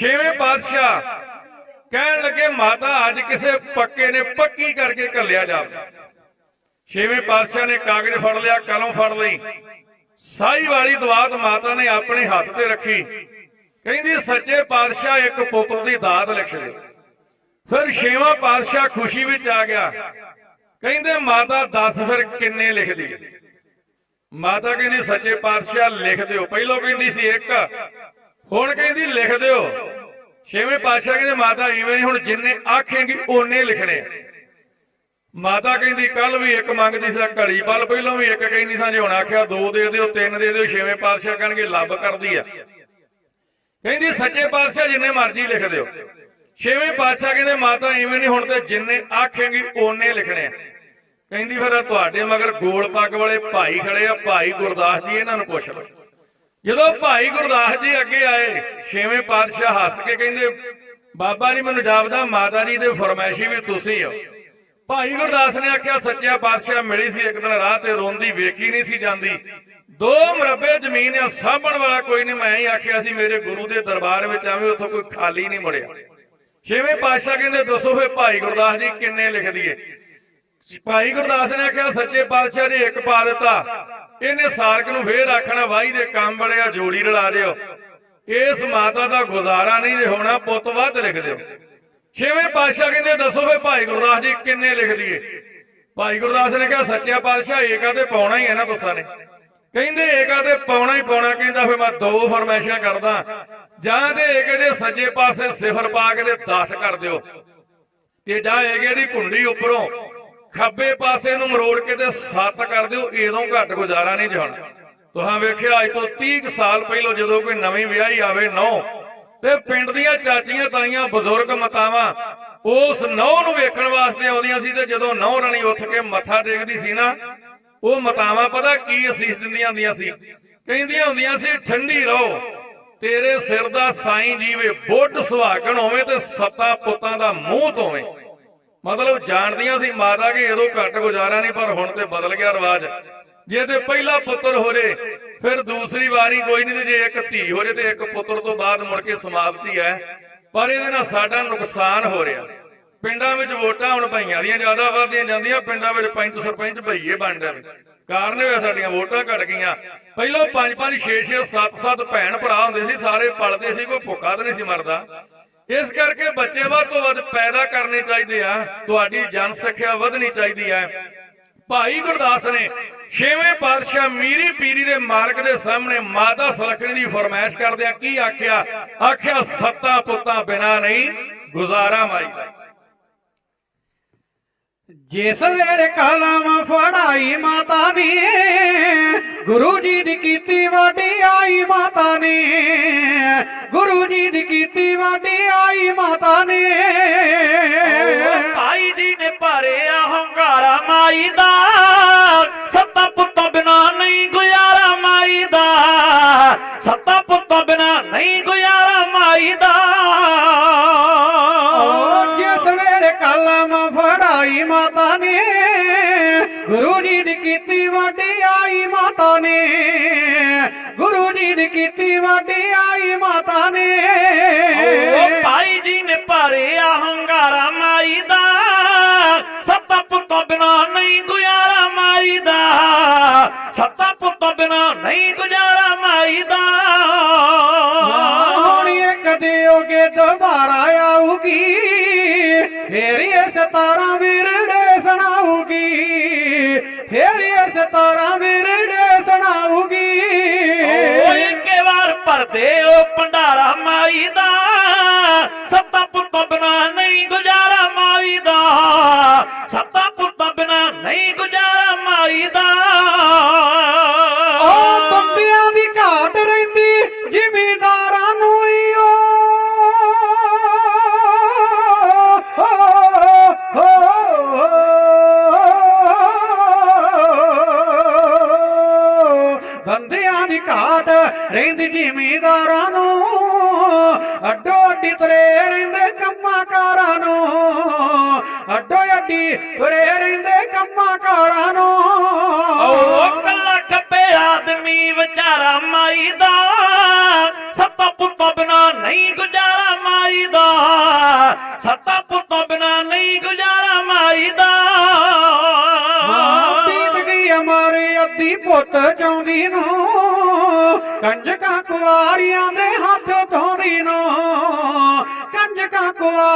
ਛੇਵੇਂ ਪਾਤਸ਼ਾਹ ਕਹਿਣ ਲੱਗੇ, ਮਾਤਾ, ਅੱਜ ਕਿਸੇ ਪੱਕੇ ਨੇ ਪੱਕੀ ਕਰਕੇ ਘੱਲਿਆ ਜਾਵੇ। ਛੇਵੇਂ ਪਾਤਸ਼ਾਹ ਨੇ ਕਾਗਜ਼ ਫੜ ਲਿਆ, ਕਲਮ ਫੜ ਲਈ। ਸਾਈ ਵਾਲੀ ਦਵਾਤ ਮਾਤਾ ਨੇ ਆਪਣੇ ਹੱਥ ਤੇ ਰੱਖੀ। ਕਹਿੰਦੀ, ਸੱਚੇ ਪਾਤਸ਼ਾਹ, ਇੱਕ ਪੁੱਤਰ ਦੀ ਦਾਤ ਲਿਖ ਦੇ। ਫਿਰ ਛੇਵਾਂ ਪਾਤਸ਼ਾਹ ਖੁਸ਼ੀ ਵਿੱਚ ਆ ਗਿਆ। ਕਹਿੰਦੇ, ਮਾਤਾ, ਦੱਸ ਫਿਰ ਕਿੰਨੇ ਲਿਖਦੀ? ਮਾਤਾ ਕਹਿੰਦੀ, ਸੱਚੇ ਪਾਤਸ਼ਾਹ, ਲਿਖ ਦਿਓ। ਪਹਿਲਾਂ ਕਹਿੰਦੀ ਸੀ ਇੱਕ। ਹੁਣ ਕਹਿੰਦੀ ਲਿਖ ਦਿਓ। ਛੇਵੇਂ ਪਾਤਸ਼ਾਹ ਕਹਿੰਦੇ, ਮਾਤਾ, ਇਵੇਂ ਨਹੀਂ ਹੁਣ ਜਿੰਨੇ ਆਖੇਂਗੀ, ਓਨੇ ਲਿਖਣੇ ਮਾਤਾ ਕਹਿੰਦੀ ਕੱਲ ਵੀ ਇੱਕ ਮੰਗਦੀ ਸੀ, ਘੜੀ ਪਲ ਪਹਿਲਾਂ ਵੀ ਇੱਕ ਕਹਿੰਦੀ ਸਾਂ, ਜੇ ਹੁਣ ਆਖਿਆ ਦੋ ਦੇ ਦਿਓ, ਤਿੰਨ ਦੇ ਦਿਓ, ਛੇਵੇਂ ਪਾਤਸ਼ਾਹ ਕਹਿਣਗੇ, ਲੱਭ ਕਰਦੀ ਆ। ਕਹਿੰਦੀ, ਸੱਚੇ ਪਾਤਸ਼ਾਹ ਜਿੰਨੇ ਮਰਜ਼ੀ ਲਿਖ ਦਿਓ। ਛੇਵੇਂ ਪਾਤਸ਼ਾਹ ਕਹਿੰਦੇ, ਮਾਤਾ ਐਵੇਂ ਨਹੀਂ ਹੁਣ ਤੇ ਜਿੰਨੇ ਆਖੇਂਗੀ, ਓਨੇ ਲਿਖਣੇ ਕਹਿੰਦੀ ਫਿਰ ਤੁਹਾਡੇ ਮਗਰ ਗੋਲ ਪੱਗ ਵਾਲੇ ਭਾਈ ਖੜੇ ਆ, ਭਾਈ ਗੁਰਦਾਸ ਜੀ, ਇਹਨਾਂ ਨੂੰ ਪੁੱਛ ਲਓ। ਜਦੋਂ ਭਾਈ ਗੁਰਦਾਸ ਜੀ ਅੱਗੇ ਆਏ, ਛੇਵੇਂ ਪਾਤਸ਼ਾਹ ਹੱਸ ਕੇ ਕਹਿੰਦੇ, ਬਾਬਾ ਜੀ, ਮੈਨੂੰ ਜਾਪਦਾ ਮਾਤਾ ਜੀ ਦੇ ਫਰਮਾਇਸ਼ੀ ਵੀ ਤੁਸੀਂ ਹੋ। ਭਾਈ ਗੁਰਦਾਸ ਨੇ ਆਖਿਆ, ਸੱਚਿਆ ਪਾਤਸ਼ਾਹ, ਮਿਲੀ ਸੀ ਇੱਕ ਦਿਨ ਰਾਹ ਤੇ, ਰੋਂਦੀ ਵੇਖੀ ਨਹੀਂ ਸੀ ਜਾਂਦੀ। ਦੋ ਮਰਬੇ ਜ਼ਮੀਨ ਆ, ਸਾਂਭਣ ਵਾਲਾ ਕੋਈ ਨਹੀਂ। ਮੈਂ ਹੀ ਆਖਿਆ ਸੀ, ਮੇਰੇ ਗੁਰੂ ਦੇ ਦਰਬਾਰ ਵਿੱਚ ਆਵੇਂ ਉੱਥੋਂ ਕੋਈ ਖਾਲੀ ਨਹੀਂ ਮੁੜਿਆ। ਛੇਵੇਂ ਪਾਤਸ਼ਾਹ ਕਹਿੰਦੇ, ਦੱਸੋ ਫੇ ਭਾਈ ਗੁਰਦਾਸ ਜੀ, ਕਿੰਨੇ ਲਿਖ ਦਈਏ? ਭਾਈ ਗੁਰਦਾਸ ਨੇ ਆਖਿਆ, ਸੱਚੇ ਪਾਤਸ਼ਾਹ ਜੀ, ਇੱਕ ਪਾ ਦਿੱਤਾ। ਇਹਨੇ ਸਾਰਕ ਨੂੰ ਫੇਰ ਆਖਣਾ ਵਾਈ ਦੇ ਕੰਮ ਬੜਿਆ, ਜੋੜੀ ਰਲਾ ਦਿਓ। ਇਸ ਮਾਤਾ ਦਾ ਗੁਜ਼ਾਰਾ ਨਹੀਂ ਜੇ ਹੋਣਾ, ਪੁੱਤ ਵੱਧ ਲਿਖ ਦਿਓ। ਛੇਵੇਂ ਪਾਤਸ਼ਾਹ ਕਹਿੰਦੇ, ਦੱਸੋ ਫੇ ਭਾਈ ਗੁਰਦਾਸ ਜੀ, ਕਿੰਨੇ ਲਿਖ ਦਈਏ? ਭਾਈ ਗੁਰਦਾਸ ਨੇ ਕਿਹਾ, ਸੱਚਿਆ ਪਾਤਸ਼ਾਹ, ਏਕਾ ਤੇ ਪਾਉਣਾ ਹੀ ਹੈ ਨਾ ਤੁਸਾਂ ਨੇ ਕਹਿੰਦੇ, ਏਕਾ ਤੇ ਪਾਉਣਾ ਹੀ ਪਾਉਣਾ। ਕਹਿੰਦਾ, ਫੇ ਮੈਂ ਦੋ ਫਰਮਾਇਸ਼ਾਂ ਕਰਦਾ। ਜਾਂ ਤੇ ਏਕੇ ਦੇ ਸੱਜੇ ਪਾਸੇ ਸਿਫਰ ਪਾ ਕੇ ਤੇ 10 ਕਰ ਦਿਓ। ਤੇ ਜਾਂ ਏਕੇ ਦੀ ਕੁੰਡੀ ਉੱਪਰੋਂ ਖੱਬੇ ਪਾਸੇ ਨੂੰ ਮਰੋੜ ਕੇ ਤੇ 7 ਕਰ ਦਿਓ ਇਦੋਂ ਘੱਟ ਗੁਜ਼ਾਰਾ ਨਹੀਂ ਜਾਣਾ ਤੁਹਾਂ ਵੇਖਿਆ, ਅੱਜ ਤੋਂ 30 ਸਾਲ ਪਹਿਲਾਂ ਜਦੋਂ ਕੋਈ ਨਵੀਂ ਵਿਆਹੀ ਆਵੇ ਨੌ ਤੇ ਪਿੰਡ ਦੀਆਂ ਚਾਚੀਆਂ ਤਾਈਆਂ, ਬਜ਼ੁਰਗ ਮਤਾਵਾਂ, ਉਸ ਨੌ ਨੂੰ ਵੇਖਣ ਵਾਸਤੇ ਆਉਂਦੀਆਂ ਸੀ ਤੇ ਜਦੋਂ ਨੌ ਰਾਣੀ ਉੱਠ ਕੇ ਮੱਥਾ ਟੇਕਦੀ ਸੀ ਨਾ, ਉਹ ਮਤਾਵਾਂ ਪਤਾ ਕੀ ਅਸੀਸ ਦਿੰਦੀਆਂ ਹੁੰਦੀਆਂ ਸੀ? ਕਹਿੰਦੀਆਂ ਹੁੰਦੀਆਂ ਸੀ, ਠੰਡੀ ਰਹੋ, ਤੇਰੇ ਸਿਰ ਦਾ ਸਾਈਂ ਜੀਵੇ, ਬੁੱਢ ਸੁਹਾਗਣ ਹੋਵੇ ਤੇ ਸੱਤਾ ਪੁੱਤਾਂ ਦਾ ਮੂੰਹ ਧੋਵੇ। ਮਤਲਬ ਜਾਣਦੀਆਂ ਸੀ ਮਾਤਾ ਕਿ ਇਹਦੋਂ ਘੱਟ ਗੁਜ਼ਾਰਾ ਨਹੀਂ, ਪਰ ਹੁਣ ਤੇ ਬਦਲ ਗਿਆ ਰਿਵਾਜ। ਜੇ ਤੇ ਪਹਿਲਾ ਪੁੱਤਰ ਹੋਰੇ ਫਿਰ ਦੂਸਰੀ ਵਾਰੀ ਕੋਈ ਨਹੀਂ ਜੇ ਇੱਕ ਧੀ ਹੋਰੇ ਤੇ ਇੱਕ ਪੁੱਤਰ ਤੋਂ ਬਾਅਦ ਮੁੜ ਕੇ ਸਮਾਪਤੀ ਹੈ। ਪਰ ਇਹਦੇ ਨਾਲ ਸਾਡਾ ਨੁਕਸਾਨ ਹੋ ਰਿਹਾ। ਪਿੰਡਾਂ ਵਿੱਚ ਵੋਟਾਂ ਹੁਣ ਭਈਆਂ ਦੀਆਂ, ਜ਼ਿਆਦਾ ਵਧਦੀਆਂ ਜਾਂਦੀਆਂ, ਪਿੰਡਾਂ ਵਿੱਚ ਪੰਚ ਸਰਪੰਚ ਭਈਏ ਬਣ ਜਾਂਦੇ ਕਾਰਨ ਇਹ ਹੋਇਆ ਸਾਡੀਆਂ ਵੋਟਾਂ ਘਟ ਗਈਆਂ। ਪਹਿਲਾਂ ਪੰਜ ਪੰਜ 6 6 7 7 ਭੈਣ ਭਰਾ ਹੁੰਦੇ ਸੀ, ਸਾਰੇ ਪਲਦੇ ਸੀ, ਕੋਈ ਭੁੱਖਾ ਤਾਂ ਨਹੀਂ ਸੀ ਮਰਦਾ। ਇਸ ਕਰਕੇ ਬੱਚੇ ਵੱਧ ਤੋਂ ਵੱਧ ਪੈਦਾ ਕਰਨੇ ਚਾਹੀਦੇ ਆ। ਤੁਹਾਡੀ ਜਨਸੰਖਿਆ ਵਧਣੀ ਚਾਹੀਦੀ ਹੈ। ਭਾਈ ਗੁਰਦਾਸ ਨੇ ਛੇਵੇਂ ਪਾਤਸ਼ਾਹ ਮੀਰੀ ਪੀਰੀ ਦੇ ਮਾਰਗ ਦੇ ਸਾਹਮਣੇ ਮਾਤਾ ਸਲਖਣੀ ਦੀ ਫਰਮਾਇਸ਼ ਕਰਦਿਆਂ ਕੀ ਆਖਿਆ? ਆਖਿਆ, ਸੱਤਾ ਪੁੱਤਾਂ ਬਿਨਾ ਨਹੀਂ ਗੁਜ਼ਾਰਾ ਮਾਈ। ਦਾ ਜਿਸ ਵੇਲੇ ਕਲਮ ਫੜਾਈ ਮਾਤਾ ਨੇ, ਗੁਰੂ ਜੀ ਦੀ ਕੀਤੀ ਵਡਿਆਈ ਮਾਤਾ ਨੇ ਗੁਰੂ ਜੀ ਦੀ ਕੀਤੀ ਵਡਿਆਈ ਮਾਤਾ ਨੇ। ਭਾਈ ਜੀ ਨੇ ਭਰਿਆ ਹੰਗਾਰਾ ਮਾਈ ਦਾ। ਸੱਤਾ ਪੁੱਤਾਂ ਬਿਨਾ ਨਹੀਂ ਗੁਜ਼ਾਰਾ ਮਾਈ ਦਾ। ਸੱਤਾ ਪੁੱਤਾਂ ਬਿਨਾ ਨਹੀਂ ਗੁਜ਼ਾਰਾ ਮਾਈ ਦਾ। ਜਿਸ ਵੇਲੇ ਕਲਮ ਫੜਾਈ ਮਾਤਾ ਨੇ ਗੁਰੂ ਜੀ ਦੀ ਕੀਤੀ ਵਡਿਆਈ ਮਾਤਾ ਨੇ। ਗੁਰੂ ਜੀ ਦੀ ਕੀਤੀ ਆਈ ਮਾਤਾ ਨੇ। ਉਹ ਭਾਈ ਜੀ ਨੇ ਭਰਿਆ ਹੰਗਾਰਾ ਮਾਈ ਦਾ ਸੱਤਾ ਪੁੱਤਾਂ ਬਿਨਾ ਨਹੀਂ ਗੁਜ਼ਾਰਾ ਮਾਈ ਦਾ ਸੱਤਾ ਪੁੱਤਾਂ ਬਿਨਾ ਨਹੀਂ ਗੁਜ਼ਾਰਾ ਮਾਈ ਦਾ ਵਾਰ ਉਹ ਭੰਡਾਰਾ ਮਾਈ ਦਾ। ਸੱਤਾ ਪੁੱਤਾਂ ਬਿਨਾ ਨਹੀਂ ਗੁਜ਼ਾਰਾ ਮਾਈ ਦਾ। ਸੱਤਾ ਪੁੱਤਾਂ ਬਿਨਾ ਨਹੀਂ ਗੁਜ਼ਾਰਾ ਮਾਈ ਦਾ। ਅੱਡੋ ਅੱਡੀ ਤੁਰੇ ਰਹਿੰਦੇ ਕੰਮਾਂ ਕਾਰਾਂ ਨੂੰ। ਅੱਡੋ ਅੱਡੀ ਤੁਰੇ ਰਹਿੰਦੇ ਕੰਮਾਂ ਕਾਰਾਂ ਨੂੰ। ਉਹ ਕੱਲਾ ਖੱਬੇ ਆਦਮੀ ਵਿਚਾਰਾ ਮਾਈ ਦਾ ਸੱਤਾ ਪੁੱਤਾਂ ਬਿਨਾ ਨਹੀਂ ਗੁਜ਼ਾਰਾ ਮਾਈ ਦਾ ਸੱਤਾ ਪੁੱਤ ਚਾਉਂਦੀ ਨੂੰ ਕੰਜਕਾਂ ਕੁਆਰੀਆਂ ਦੇ ਹੱਥ ਧੋਂਦੀ ਨੂੰ ਕੰਜਕਾਂ ਕੁਆਰੀਆਂ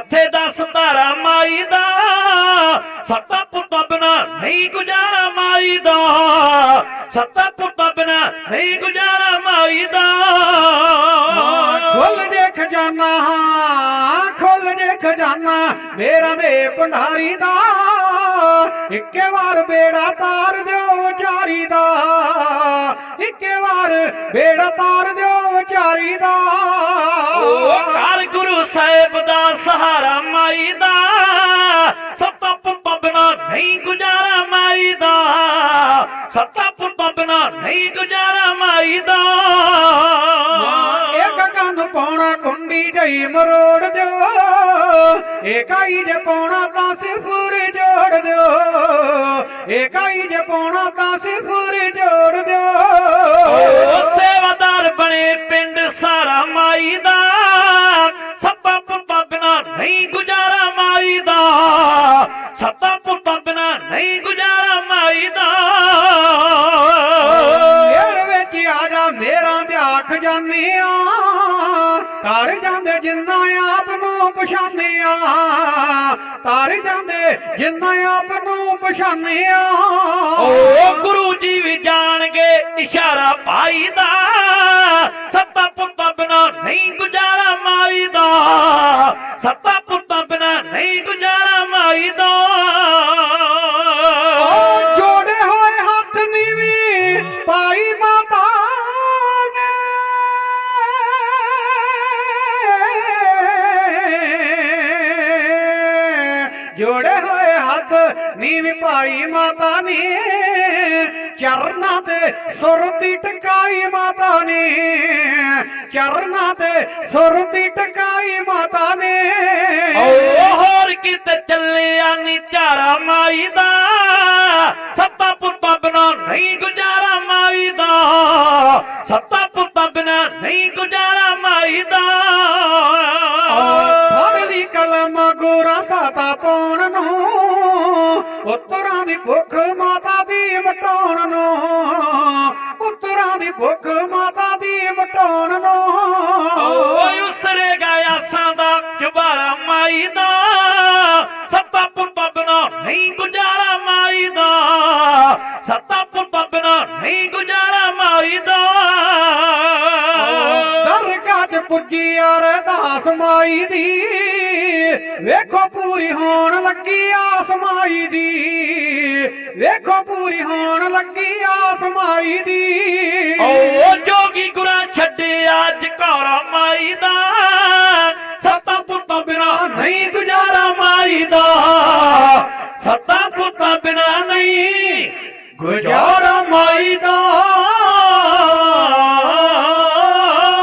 ਮੱਥੇ ਦਾ ਸਤਾਰਾ ਮਾਈ ਦਾ, ਸੱਤਾ ਪੁੱਤਾਂ ਬਿਨਾ ਨਹੀਂ ਗੁਜ਼ਾਰਾ ਮਾਈ ਦਾ। ਸੱਤਾ ਪੁੱਤਾਂ ਬਿਨਾ ਨਹੀਂ ਗੁਜ਼ਾਰਾ ਮਾਈ ਦਾ। ਖੁੱਲ ਜੇ ਖਜ਼ਾਨਾ, ਖੁੱਲ ਜੇ ਖਜ਼ਾਨਾ, ਮੇਰਾ ਦੇ ਭੰਡਾਰੀ ਦਾ। ਇੱਕੇ ਵਾਰ ਬੇੜਾ ਤਾਰ ਦਿਓ ਵਿਚਾਰੀ ਦਾ। ਇੱਕੇ ਵਾਰ ਬੇੜਾ ਤਾਰ ਦਿਓ ਵਿਚਾਰੀ ਦਾ। ਉਹ ਗੁਰੂ ਸਾਹਿਬ ਦਾ ਸਹਾਰਾ ਮਾਈ ਦਾ ਸੱਤਾ ਪੁੱਤਾਂ ਬਿਨਾ ਨਹੀਂ ਗੁਜ਼ਾਰਾ ਮਾਈ ਦਾ ਸੱਤਾ ਪੁੱਤਾਂ ਬਿਨਾ ਨਹੀਂ ਗੁਜ਼ਾਰਾ ਮਾਈ ਦਾ ਕੁੰਡੀ ਮਰੋੜ ਦਿਓ, ਏਕਾਈ ਜੇ ਪਾਉਣਾ ਤਾਂ ਸਿਫਰ ਜੋੜ ਦਿਓ, ਏਕਾਈ ਜੇ ਪਾਉਣਾ ਤਾਂ ਸਿਫਰ ਜੋੜ ਦਿਓ। ਸੇਵਾਦਾਰ ਬਣੇ ਪਿੰਡ ਆਪ ਨੂੰ ਪਛਾਣਿਆ ਤਾਰ ਜਾਂਦੇ ਜਿੰਨਾ ਆਪ ਨੂੰ ਪਛਾਣਿਆ ਓ ਗੁਰੂ ਜੀ ਵੀ ਜਾਣਗੇ ਇਸ਼ਾਰਾ ਭਾਈ ਦਾ ਸੱਤਾ ਪੁੱਤਾਂ ਬਿਨਾ ਨਹੀਂ ਗੁਜ਼ਾਰਾ ਮਾਈ ਦਾ ਸੱਤਾ ਪੁੱਤਾਂ ਬਿਨਾ ਹੋਏ ਹੱਥ, ਨੀਵੀਂ ਭਾਈ ਮਾਤਾ ਨੇ ਚਰਨਾਂ ਤੇ ਸੁਰਤੀ ਟਕਾਈ ਮਾਤਾ ਨੇ ਚਰਨਾਂ ਤੇ ਸੁਰਤੀ ਟਕਾਈ ਮਾਤਾ ਨੇ ਓ ਹੋਰ ਕਿਤੇ ਚੱਲਿਆ ਨੀ ਚਾਰਾ ਮਾਈ ਦਾ ਸੱਤਾ ਪੁੱਤਾਂ ਬਿਨਾ ਨਹੀਂ ਗੁਜ਼ਾਰਾ ਮਾਈ ਦਾ ਸੱਤਾ ਪੁੱਤਾਂ ਬਿਨਾ ਨਹੀਂ ਗੁਜ਼ਾਰਾ ਮਾਈ ਦਾ ਸਾਤਾ ਪਾਉਣ ਨੂੰ ਪੁੱਤਰਾਂ ਦੀ ਭੁੱਖ ਮਾਤਾ ਦੀ ਮਟਾਉਣ ਨੂੰ ਪੁੱਤਰਾਂ ਦੀ ਭੁੱਖ ਮਾਤਾ ਦੀ ਮਟਾਉਣ ਨੂੰ। ਓਏ ਉਸਰੇਗਾ ਆਸਾਂ ਦਾ ਚੁਬਾਰਾ ਮਾਈ ਦਾ ਸੱਤਾ ਪੁੱਤਾਂ ਬਿਨਾ ਨਹੀਂ ਗੁਜ਼ਾਰਾ ਮਾਈ ਦਾ ਸੱਤਾ ਪੁੱਤਾਂ ਬਿਨਾ ਨਹੀਂ ਗੁਜ਼ਾਰਾ ਮਾਈ ਦਾ ਦਰਗਾਹ 'ਚ ਪੁੱਜੀ ਅਰਦਾਸ ਮਾਈ ਦੀ ਵੇਖੋ ਪੂਰੀ ਹੋਣ ਲੱਗੀ ਆਸ ਮਾਈ ਦੀ। ਵੇਖੋ ਪੂਰੀ ਹੋਣ ਲੱਗੀ ਆਸ ਮਾਈ ਦੀ। ਓ ਜੋਗੀ ਗੁਰਾਂ ਛੱਡਿਆ ਜਕਾਰਾ ਮਾਈ ਦਾ। ਸੱਤਾ ਪੁੱਤਾਂ ਬਿਨਾ ਨਹੀਂ ਗੁਜ਼ਾਰਾ ਮਾਈ ਦਾ। ਸੱਤਾ ਪੁੱਤਾਂ ਬਿਨਾ ਨਹੀਂ ਗੁਜ਼ਾਰਾ ਮਾਈ ਦਾ।